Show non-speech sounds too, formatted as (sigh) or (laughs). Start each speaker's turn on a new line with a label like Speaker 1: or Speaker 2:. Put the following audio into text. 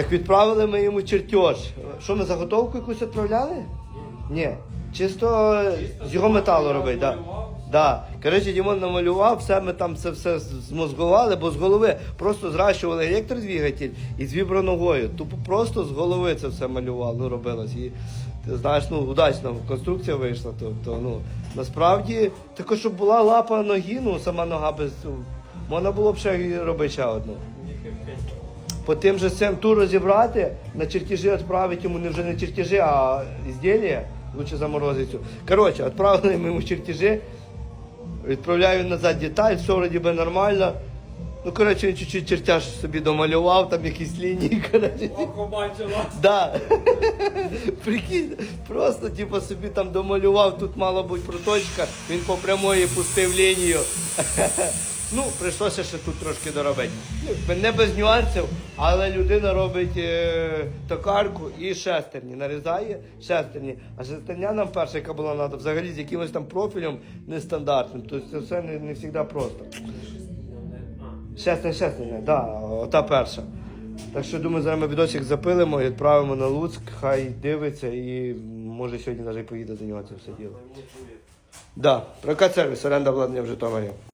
Speaker 1: Так відправили ми йому чертеж. Що ми заготовку якусь відправляли? Ні. Чисто з його металу робить, так. Да. Коротше, Дімон намалював, все ми там це все змозгували, бо з голови просто зращували електродвигатель і з віброногою. Тупо просто з голови це все малював, ну робилось. І ти знаєш, ну удачна конструкція вийшла. Тобто, ну насправді, також щоб була лапа ноги, ну сама нога без. Можна було б ще робити ще одну. По тим же цим ту розібрати, на чертежі відправити йому не вже не чертежі, а ізділля, лучше заморозити. Коротше, відправили ми йому чертежі, відправляю назад деталь, все вроді би нормально. Ну, коротше, він чуть-чуть чертеж собі домалював, там якісь лінії, (laughs) коротше.
Speaker 2: Око бачила.
Speaker 1: Да. (laughs) Прикинь, просто типу собі там домалював, тут мала бути проточка, він по прямої пустив лінію. (laughs) Ну, прийшлося ще тут трошки доробити. Ну, Не без нюансів, але людина робить е, токарку і шестерні. Нарізає шестерні. А шестерня нам перша, яка була треба, взагалі з якимось там профілем нестандартним. Тобто це все не, не завжди просто. Шестерня, шестерня, так, да, ота перша. Так що думаю, зараз ми відосик запилимо і відправимо на Луцьк, хай дивиться і може сьогодні навіть поїде за нього це все діло. Да, прокат сервіс, оренда обладнання в Житомирі.